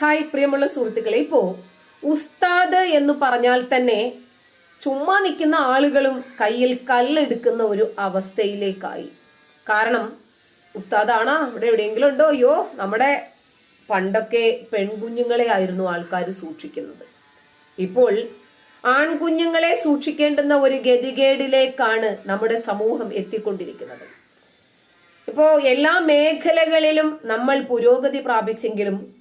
Hi പ്രിയമുള്ള സുഹൃത്തുക്കളെ ഇപ്പോ ഉസ്താദ് എന്ന് പറഞ്ഞാൽ തന്നെ ചുമ്മാ നിൽക്കുന്ന ആളുകളും കയ്യിൽ കല്ലെടുക്കുന്ന ഒരു അവസ്ഥയിലേക്കായി. കാരണം ഉസ്താദാണ്? അവിടെ എവിടെയെങ്കിലും ഉണ്ടോ? അയ്യോ നമ്മുടെ പണ്ടൊക്കെ പെൺകുഞ്ഞുങ്ങളെ ആയിരുന്നു ആൾക്കാർ സൂക്ഷിക്കുന്നത്. ഇപ്പോൾ ആൺകുഞ്ഞുങ്ങളെ സൂക്ഷിക്കേണ്ടുന്ന ഒരു ഗതികേടിലേക്കാണ് നമ്മുടെ സമൂഹം എത്തിക്കൊണ്ടിരിക്കുന്നത്. ഇപ്പോ എല്ലാ മേഖലകളിലും നമ്മൾ പുരോഗതി പ്രാപിച്ചെങ്കിലും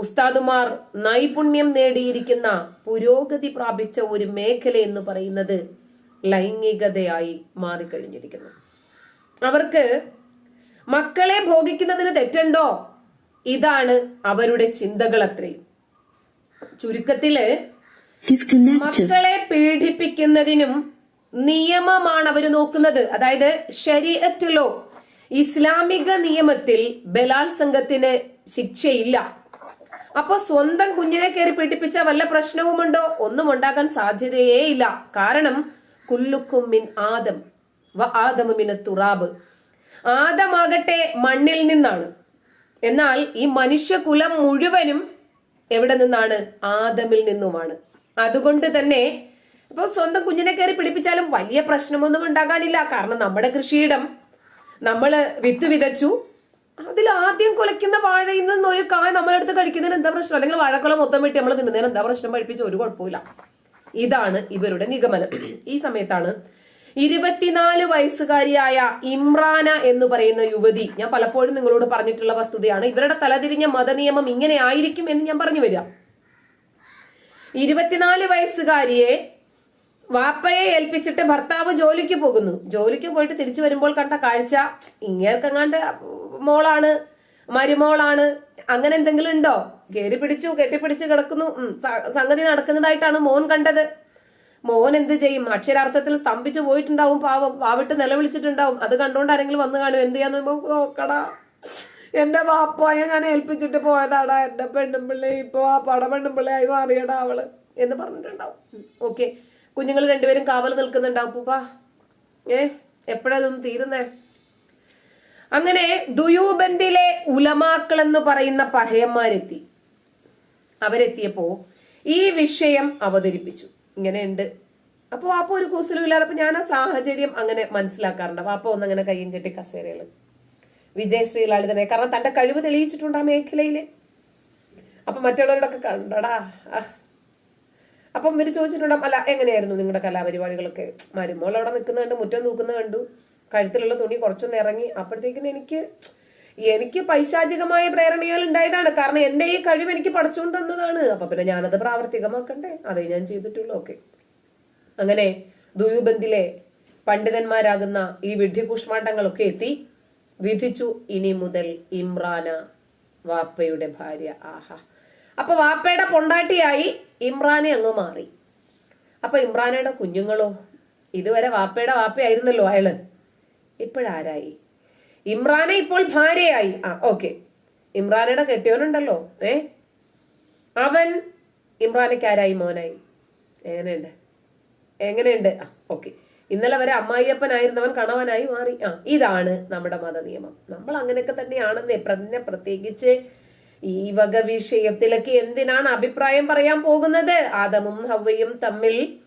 ഉസ്താദുമാർ നൈപുണ്യം നേടിയിരിക്കുന്ന പുരോഗതി പ്രാപിച്ച ഒരു മേഖല എന്ന് പറയുന്നത് ലൈംഗികതയായി മാറിക്കഴിഞ്ഞിരിക്കുന്നു. അവർക്ക് മക്കളെ ഭോഗിക്കുന്നതിന് തെറ്റുണ്ടോ? ഇതാണ് അവരുടെ ചിന്തകൾ അത്രയും ചുരുക്കത്തിൽ മക്കളെ പീഡിപ്പിക്കുന്നതിനും നിയമമാണ് അവർ നോക്കുന്നത്. അതായത് ശരീരത്തിലോ ഇസ്ലാമിക നിയമത്തിൽ ബലാത്സംഗത്തിന് ശിക്ഷയില്ല. അപ്പൊ സ്വന്തം കുഞ്ഞിനെ കയറി പീഡിപ്പിച്ച വല്ല പ്രശ്നവുമുണ്ടോ? ഒന്നും ഉണ്ടാക്കാൻ സാധ്യതയേ ഇല്ല. കാരണം കുല്ലുക്കും മിൻ ആദം വ ആദമു മിന തുറാബ്. ആദമാകട്ടെ മണ്ണിൽ നിന്നാണ്. എന്നാൽ ഈ മനുഷ്യകുലം മുഴുവനും എവിടെ നിന്നാണ്? ആദമിൽ നിന്നുമാണ്. അതുകൊണ്ട് തന്നെ ഇപ്പൊ സ്വന്തം കുഞ്ഞിനെ കയറി പിടിപ്പിച്ചാലും വലിയ പ്രശ്നമൊന്നും ഉണ്ടാകാനില്ല. കാരണം നമ്മുടെ കൃഷിയിടം നമ്മൾ വിത്ത് വിതച്ചു. അതിൽ ആദ്യം കുലയ്ക്കുന്ന വാഴയിൽ നിന്ന് ഒരു കായ നമ്മളെടുത്ത് കഴിക്കുന്നതിന് എന്താ പ്രശ്നം? അല്ലെങ്കിൽ വാഴക്കൊല മൊത്തം വെട്ടി നമ്മൾ തിന്നുന്നതിന് എന്താ പ്രശ്നം? പഠിപ്പിച്ച ഒരു കുഴപ്പമില്ല ഇതാണ് ഇവരുടെ നിഗമനം. ഈ സമയത്താണ് ഇരുപത്തിനാല് വയസ്സുകാരിയായ ഇമ്രാന എന്ന് പറയുന്ന യുവതി ഞാൻ പലപ്പോഴും നിങ്ങളോട് പറഞ്ഞിട്ടുള്ള വസ്തുതയാണ് ഇവരുടെ തലതിരിഞ്ഞ മതനിയമം ഇങ്ങനെ ആയിരിക്കും എന്ന് ഞാൻ പറഞ്ഞു വരിക. ഇരുപത്തിനാല് വയസ്സുകാരിയെ വാപ്പയെ ഏൽപ്പിച്ചിട്ട് ഭർത്താവ് ജോലിക്ക് പോകുന്നു. ജോലിക്ക് പോയിട്ട് തിരിച്ചു വരുമ്പോൾ കണ്ട കാഴ്ച ഇങ്ങേർക്കെങ്ങാണ്ട് മോളാണ് മരുമോളാണ് അങ്ങനെ എന്തെങ്കിലും ഉണ്ടോ? കയറി പിടിച്ചു കെട്ടിപ്പിടിച്ച് കിടക്കുന്നു. സംഗതി നടക്കുന്നതായിട്ടാണ് മോൻ കണ്ടത്. മോൻ എന്ത് ചെയ്യും? അക്ഷരാർത്ഥത്തിൽ സ്തംഭിച്ചു പോയിട്ടുണ്ടാവും പാവം. പാവിട്ട് നിലവിളിച്ചിട്ടുണ്ടാവും. അത് കണ്ടോണ്ട് ആരെങ്കിലും വന്നു കാണും. എന്ത് ചെയ്യാന്ന് നോക്കടാ. എന്റെ വാപ്പായ ഞാൻ ഏൽപ്പിച്ചിട്ട് പോയതാടാ. എന്റെ പെണ്ണുമ്പിള്ളേ ഇപ്പൊ ആ പട പെണ്ണുമ്പിള്ളയായി മാറിയടാ അവൾ എന്ന് പറഞ്ഞിട്ടുണ്ടാവും. ഓക്കെ. കുഞ്ഞുങ്ങൾ രണ്ടുപേരും കാവൽ നിൽക്കുന്നുണ്ടാവും. പൂപ്പാ. ഏ എപ്പോഴാ തീരുന്നേ? അങ്ങനെ ദുയൂബന്ദിലെ ഉലമാക്കൾ എന്ന് പറയുന്ന പഹയന്മാരെത്തി അവരെത്തിയപ്പോ ഈ വിഷയം അവതരിപ്പിച്ചു. ഇങ്ങനെയുണ്ട്. അപ്പൊ വാപ്പ ഒരു കൂസലും ഇല്ലാതെ അപ്പൊ ഞാൻ ആ സാഹചര്യം അങ്ങനെ മനസ്സിലാക്കാറുണ്ട്. വാപ്പ ഒന്ന് അങ്ങനെ കയ്യും കെട്ടി കസേരകൾ. വിജയശ്രീ ശ്രീലാളിതനെ കാരണം തന്റെ കഴിവ് തെളിയിച്ചിട്ടുണ്ട് ആ മേഖലയിൽ. അപ്പൊ മറ്റുള്ളവരോടൊക്കെ കണ്ടടാ. അപ്പം ഇവർ ചോദിച്ചിട്ടുണ്ടാവും അല്ല എങ്ങനെയായിരുന്നു നിങ്ങളുടെ കലാപരിപാടികളൊക്കെ? മരുമോൾ അവിടെ നിൽക്കുന്ന കണ്ടു മുറ്റം നോക്കുന്ന കണ്ടു. കഴുത്തിലുള്ള തുണി കുറച്ചൊന്ന് ഇറങ്ങി അപ്പോഴത്തേക്കിന് എനിക്ക് എനിക്ക് പൈശാചികമായ പ്രേരണകൾ ഉണ്ടായതാണ്. കാരണം എന്റെ ഈ കഴിവ് എനിക്ക് പഠിച്ചുകൊണ്ട് തന്നതാണ്. അപ്പൊ പിന്നെ ഞാനത് പ്രാവർത്തികമാക്കണ്ടേ? അതേ ഞാൻ ചെയ്തിട്ടുള്ളൂ. ഓക്കെ. അങ്ങനെ ദുയുബന്ധിലെ പണ്ഡിതന്മാരാകുന്ന ഈ വിഡ്ഢികൂഷ്മാണ്ടങ്ങളൊക്കെ എത്തി. വിധിച്ചു ഇനി മുതൽ ഇമ്രാന വാപ്പയുടെ ഭാര്യ. ആഹാ. അപ്പൊ വാപ്പയുടെ പൊണ്ടാട്ടിയായി ഇമ്രാനെ അങ്ങ് മാറി. അപ്പൊ ഇമ്രാനയുടെ കുഞ്ഞുങ്ങളോ? ഇതുവരെ വാപ്പയുടെ വാപ്പയായിരുന്നല്ലോ അയാൾ. ഇപ്പോഴാരായി? ഇമ്രാനെ ഇപ്പോൾ ഭാര്യയായി. ആ ഓക്കെ. ഇമ്രാനയുടെ കെട്ടിയോനുണ്ടല്ലോ ഏ? അവൻ ഇമ്രാനയ്ക്ക് ആരായി മോനായി. എങ്ങനെയുണ്ട്? എങ്ങനെയുണ്ട്? ആ ഓക്കെ. ഇന്നലെ വരെ അമ്മായിയപ്പനായിരുന്നവൻ കണവനായി മാറി. ആ ഇതാണ് നമ്മുടെ മതനിയമം. നമ്മൾ അങ്ങനെയൊക്കെ തന്നെയാണെന്ന്. പിന്നെ പ്രത്യേകിച്ച് ഈ വക വിഷയത്തിലൊക്കെ എന്തിനാണ് അഭിപ്രായം പറയാൻ പോകുന്നത്? ആദമും ഹവയും തമ്മിൽ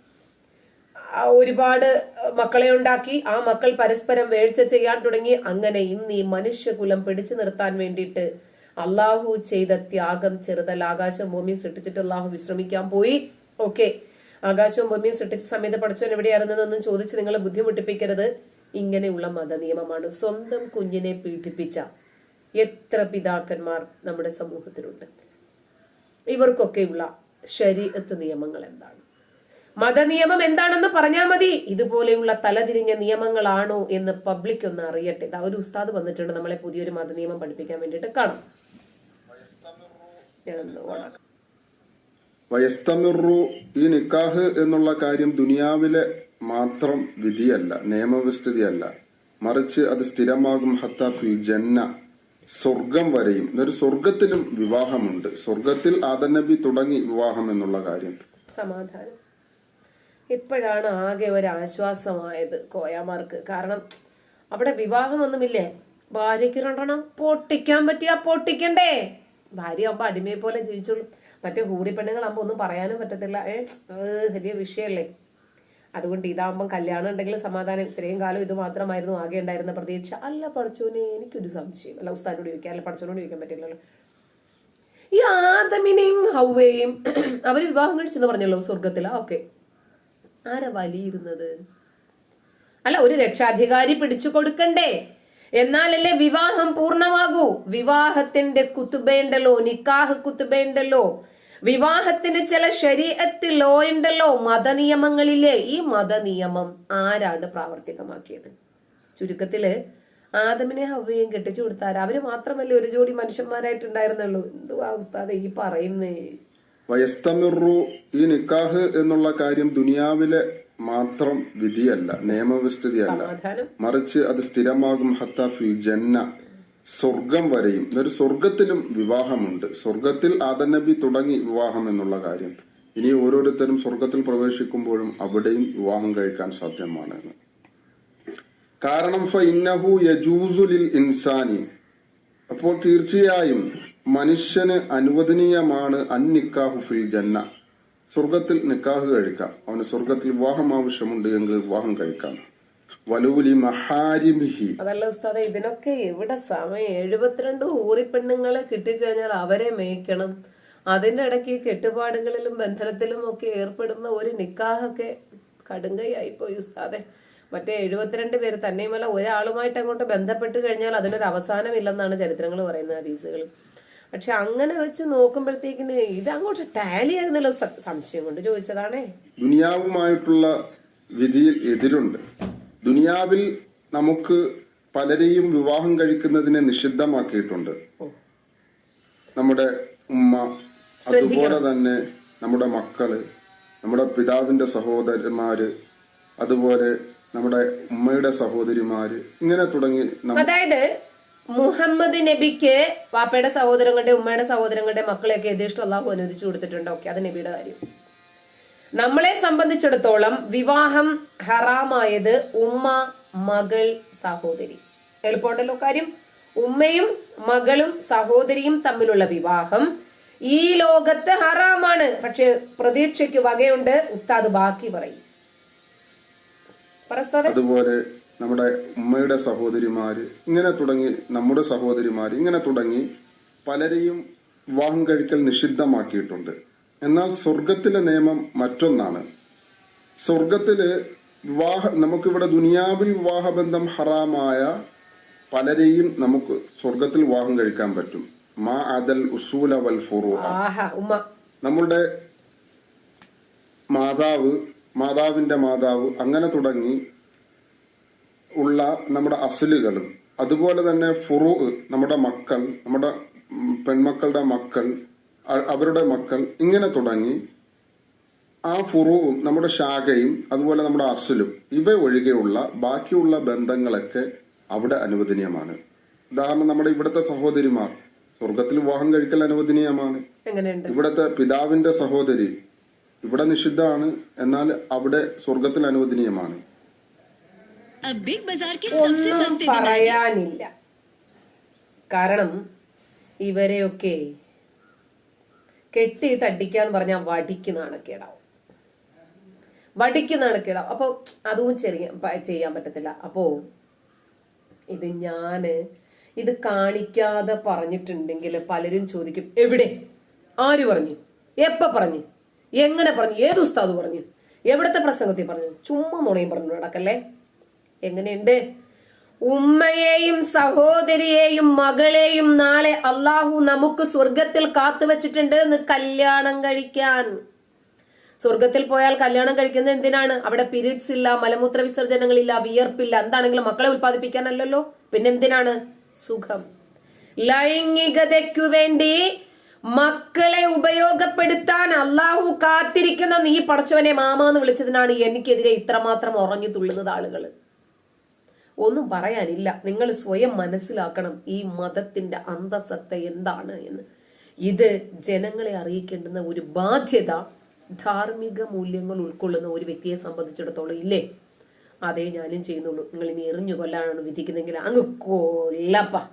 ഒരുപാട് മക്കളെ ഉണ്ടാക്കി. ആ മക്കൾ പരസ്പരം വേഴ്ച ചെയ്യാൻ തുടങ്ങി. അങ്ങനെ ഇന്ന് ഈ മനുഷ്യകുലം പിടിച്ചു നിർത്താൻ വേണ്ടിയിട്ട് അള്ളാഹു ചെയ്ത ത്യാഗം ചെറുതല്ല. ആകാശം ഭൂമി സൃഷ്ടിച്ചിട്ട് അള്ളാഹു വിശ്രമിക്കാൻ പോയി. ഓക്കെ. ആകാശവും ഭൂമിയും സൃഷ്ടിച്ച സമയത്ത് പഠിച്ചവൻ എവിടെയായിരുന്നതെന്നൊന്നും ചോദിച്ച് നിങ്ങൾ ബുദ്ധിമുട്ടിപ്പിക്കരുത്. ഇങ്ങനെയുള്ള മതനിയമമാണ് സ്വന്തം കുഞ്ഞിനെ പീഡിപ്പിച്ച എത്ര പിതാക്കന്മാർ നമ്മുടെ സമൂഹത്തിലുണ്ട്. ഇവർക്കൊക്കെയുള്ള ശരീരത്ത് നിയമങ്ങൾ എന്താണ്? മതനിയമം എന്താണെന്ന് പറഞ്ഞാൽ മതി. ഇതുപോലെയുള്ള തലതിരിഞ്ഞ നിയമങ്ങളാണോ എന്ന് പബ്ലിക് ഒന്ന് അറിയട്ടെ. ഇതാ ഒരു ഉസ്താദ് വന്നിട്ടുണ്ട്. നമ്മളെ പുതിയൊരു മതനിയമം പഠിപ്പിക്കാൻ വേണ്ടിയിട്ട്. കാണാം. വയസ്തമിറു ഈ നിക്കാഹ് എന്നുള്ള കാര്യം ദുനിയാവിലെ മാത്രം വിധിയല്ല നിയമവിസ്തൃതിയല്ല മറിച്ച് അത് സ്ഥിരമാകും ഹത്ത ഫിൽ ജന്ന സ്വർഗം വരെയും. എന്നൊരു സ്വർഗത്തിലും വിവാഹമുണ്ട്. സ്വർഗത്തിൽ ആദനബി തുടങ്ങി വിവാഹം എന്നുള്ള കാര്യം. സമാധാനം. ഇപ്പോഴാണ് ആകെ ഒരു ആശ്വാസമായത് കോയാമാർക്ക്. കാരണം അവിടെ വിവാഹമൊന്നുമില്ലേ? ഭാര്യയ്ക്ക് രണ്ടെണ്ണം പൊട്ടിക്കാൻ പറ്റിയാ പൊട്ടിക്കണ്ടേ? ഭാര്യ ആകുമ്പോൾ അടിമയെ പോലെ ജീവിച്ചോളൂ. മറ്റേ ഹൂറി പെണ്ണുങ്ങളാകുമ്പോൾ ഒന്നും പറയാനും പറ്റത്തില്ല. ഏഹ് വലിയ വിഷയമല്ലേ? അതുകൊണ്ട് ഇതാകുമ്പം കല്യാണം ഉണ്ടെങ്കിൽ സമാധാനം. ഇത്രയും കാലം ഇത് മാത്രമായിരുന്നു ആകെ ഉണ്ടായിരുന്ന പ്രതീക്ഷ. അല്ല പഠിച്ചോനെ എനിക്കൊരു സംശയം. അല്ല ഉസ്താനോട് ചോദിക്കാം. അല്ല പഠിച്ചോനോട് ചോദിക്കാൻ പറ്റില്ലല്ലോ. ഈ ആദമിനെയും ഹൗവയെയും അവർ വിവാഹം കഴിച്ചെന്ന് പറഞ്ഞല്ലോ സ്വർഗത്തിൽ ഓക്കെ. ആരാ വലിയിരുന്നത്? അല്ല ഒരു രക്ഷാധികാരി പിടിച്ചു കൊടുക്കണ്ടേ? എന്നാലല്ലേ വിവാഹം പൂർണമാകൂ? വിവാഹത്തിന്റെ കുത്തുബയുണ്ടല്ലോ നിക്കാഹ് കുത്തുബയുണ്ടല്ലോ. വിവാഹത്തിന്റെ ചില ശരീരത്ത് ലോ ഉണ്ടല്ലോ മതനിയമങ്ങളിലെ. ഈ മതനിയമം ആരാണ് പ്രാവർത്തികമാക്കിയത്? ചുരുക്കത്തിൽ ആദമിനെ ഹവ്വയും കെട്ടിച്ചു കൊടുത്താൽ അവർ മാത്രമല്ലേ ഒരു ജോഡി മനുഷ്യന്മാരായിട്ടുണ്ടായിരുന്നുള്ളൂ. എന്തുവാ ഉസ്താദ് ഈ പറയുന്നേ? വയസ്തമിറു ഈ നിക്കാഹ് എന്നുള്ള കാര്യം ദുനിയാവിലെ മാത്രം വിധിയല്ല നിയമവിസ്തൃതിയല്ല. മറിച്ച് അത് സ്ഥിരമാകും ഹത്ത ഫിൽ ജന്ന. സ്വർഗം വരെയും. ഒരു സ്വർഗത്തിലും വിവാഹമുണ്ട്. സ്വർഗത്തിൽ ആദനബി തുടങ്ങി വിവാഹം എന്നുള്ള കാര്യം. ഇനി ഓരോരുത്തരും സ്വർഗത്തിൽ പ്രവേശിക്കുമ്പോഴും അവിടെയും വിവാഹം കഴിക്കാൻ സാധ്യമാണ് കാരണം ഫ ഇന്നഹു യജൂസുലിൽ ഇൻസാനി. അപ്പോൾ തീർച്ചയായും മനുഷ്യന് അനുവദനീയമാണ് അന്നിക്കാഹു ഫിൽ ജന്ന. സ്വർഗത്തിൽ നിക്കാഹ് കഴിക്കാം. അവന് സ്വർഗത്തിൽ വിവാഹം ആവശ്യമുണ്ട് എങ്കിൽ വിവാഹം കഴിക്കാം. വലൂലി മഹാരിമിഹി. അതല്ല ഉസ്താദെ ഇതിനൊക്കെ എവിടെ സമയം? എഴുപത്തിരണ്ട് ഊറിപ്പെണ്ണുങ്ങളെ കിട്ടിക്കഴിഞ്ഞാൽ അവരെ മേയ്ക്കണം. അതിന്റെ ഇടയ്ക്ക് കെട്ടുപാടുകളിലും ബന്ധനത്തിലും ഒക്കെ ഏർപ്പെടുന്ന ഒരു നിക്കാഹൊക്കെ കടുങ്കയായി പോയി ഉസ്താദെ. മറ്റേ എഴുപത്തിരണ്ട് പേര് തന്നെയുമല്ല ഒരാളുമായിട്ട് അങ്ങോട്ട് ബന്ധപ്പെട്ട് കഴിഞ്ഞാൽ അതിനൊരു അവസാനമില്ലെന്നാണ് ചരിത്രങ്ങൾ പറയുന്നത് ഹദീസുകൾ. പക്ഷെ അങ്ങനെ വെച്ച് നോക്കുമ്പോഴത്തേക്കിന് ഇത് അങ്ങോട്ട് ടാലി ആകുന്നില്ല. സംശയം കൊണ്ട് ചോദിച്ചതാണേ. ദുനിയാവുമായിട്ടുള്ള വിധിയിൽ എതിരുണ്ട്. ദുനിയാവിൽ നമുക്ക് പലരെയും വിവാഹം കഴിക്കുന്നതിനെ നിഷിദ്ധമാക്കിയിട്ടുണ്ട്. നമ്മുടെ ഉമ്മ അതുപോലെ തന്നെ നമ്മുടെ മക്കൾ നമ്മുടെ പിതാവിന്റെ സഹോദരന്മാര് അതുപോലെ നമ്മുടെ ഉമ്മയുടെ സഹോദരിമാര് ഇങ്ങനെ തുടങ്ങി അതായത് മുഹമ്മദ് നബിക്ക് വാപ്പയുടെ സഹോദരങ്ങളുടെ ഉമ്മയുടെ സഹോദരങ്ങളുടെ മക്കളെയൊക്കെ യഥേഷ്ടം അള്ളാഹു അനുവദിച്ചു കൊടുത്തിട്ടുണ്ട്? ഓക്കെ അത് നബിയുടെ കാര്യം. നമ്മളെ സംബന്ധിച്ചിടത്തോളം വിവാഹം ഹറാമായത് ഉമ്മ മകൾ സഹോദരി. എളുപ്പമുണ്ടല്ലോ കാര്യം. ഉമ്മയും മകളും സഹോദരിയും തമ്മിലുള്ള വിവാഹം ഈ ലോകത്ത് ഹറാമാണ്. പക്ഷെ പ്രതീക്ഷയ്ക്ക് വകയുണ്ട്. ഉസ്താദ് ബാക്കി പറയും. അതുപോലെ നമ്മുടെ ഉമ്മയുടെ സഹോദരിമാര് ഇങ്ങനെ തുടങ്ങി നമ്മുടെ സഹോദരിമാര് ഇങ്ങനെ തുടങ്ങി പലരെയും വിവാഹം കഴിക്കൽ നിഷിദ്ധമാക്കിയിട്ടുണ്ട്. എന്നാൽ സ്വർഗത്തിലെ നിയമം മറ്റൊന്നാണ്. സ്വർഗത്തിൽ വിവാഹ നമുക്കിവിടെ ദുനിയാവിൽ വിവാഹബന്ധം ഹറാമായ പലരെയും നമുക്ക് സ്വർഗത്തിൽ വിവാഹം കഴിക്കാൻ പറ്റും. മാ അദൽ ഉസൂല വൽ ഫുറു നമ്മളുടെ മാതാവ് മാതാവിന്റെ മാതാവ് അങ്ങനെ തുടങ്ങി ഉള്ള നമ്മുടെ അഫിലുകളും അതുപോലെ തന്നെ ഫുറു നമ്മുടെ മക്കൾ നമ്മുടെ പെൺമക്കളുടെ മക്കൾ അവരുടെ മക്കൾ ഇങ്ങനെ തുടങ്ങി ആ ഫുറുവും നമ്മുടെ ശാഖയും അതുപോലെ നമ്മുടെ അസുലും ഇവ ഒഴികെയുള്ള ബാക്കിയുള്ള ബന്ധങ്ങളൊക്കെ അവിടെ അനുവദനീയമാണ്. ഉദാഹരണം നമ്മുടെ ഇവിടുത്തെ സഹോദരിമാർ സ്വർഗത്തിൽ വിവാഹം കഴിക്കൽ അനുവദനീയമാണ്. ഇവിടുത്തെ ഇവിടത്തെ പിതാവിന്റെ സഹോദരി ഇവിടെ നിഷിദ്ധമാണ് എന്നാൽ അവിടെ സ്വർഗത്തിൽ അനുവദനീയമാണ്. ബിഗ് ബസാർ ഒന്നും പറയാനില്ല. കാരണം ഇവരെയൊക്കെ കെട്ടിയിട്ട് അടിക്കാന്ന് പറഞ്ഞാൽ വടിക്ക് നാണക്കേടാവും വടിക്ക് നാണക്കേടാവും അപ്പൊ അതും ചെറിയ ചെയ്യാൻ പറ്റത്തില്ല. അപ്പോ ഇത് ഞാൻ ഇത് കാണിക്കാതെ പറഞ്ഞിട്ടുണ്ടെങ്കിൽ പലരും ചോദിക്കും എവിടെ? ആര് പറഞ്ഞു? എപ്പ പറഞ്ഞു? എങ്ങനെ പറഞ്ഞു? ഏത് ഉസ്താദ് പറഞ്ഞു? എവിടത്തെ പ്രസംഗത്തിൽ പറഞ്ഞു? ചുമ്മാ നുണയും പറഞ്ഞു നടക്കല്ലേ? എങ്ങനെയുണ്ട്? ഉമ്മയെയും സഹോദരിയെയും മകളെയും നാളെ അള്ളാഹു നമുക്ക് സ്വർഗത്തിൽ കാത്തുവച്ചിട്ടുണ്ട് എന്ന് കല്യാണം കഴിക്കാൻ. സ്വർഗത്തിൽ പോയാൽ കല്യാണം കഴിക്കുന്നത് എന്തിനാണ്? അവിടെ പിരീഡ്സ് ഇല്ല മലമൂത്ര വിസർജനങ്ങളില്ല വിയർപ്പില്ല. എന്താണെങ്കിലും മക്കളെ ഉൽപ്പാദിപ്പിക്കാനല്ലല്ലോ. പിന്നെന്തിനാണ്? സുഖം. ലൈംഗികതയ്ക്കു വേണ്ടി മക്കളെ ഉപയോഗപ്പെടുത്താൻ അള്ളാഹു കാത്തിരിക്കുന്ന നീ പടച്ചവനെ മാമാന്ന് വിളിച്ചതിനാണ് എനിക്കെതിരെ ഇത്രമാത്രം ഉറഞ്ഞു തുള്ളുന്നത് ആളുകൾ ഒന്നും പറയാനില്ല. നിങ്ങൾ സ്വയം മനസ്സിലാക്കണം ഈ മതത്തിന്റെ അന്തസത്ത എന്താണ് എന്ന്. ഇത് ജനങ്ങളെ അറിയിക്കേണ്ടുന്ന ഒരു ബാധ്യത ധാർമ്മിക മൂല്യങ്ങൾ ഉൾക്കൊള്ളുന്ന ഒരു വ്യക്തിയെ സംബന്ധിച്ചിടത്തോളം ഇല്ലേ? അതേ ഞാനും ചെയ്യുന്നുള്ളൂ. നിങ്ങൾ ഇനി എറിഞ്ഞു കൊല്ലാനാണ് വിധിക്കുന്നെങ്കിൽ അങ്ങ് കൊല്ലപ്പ.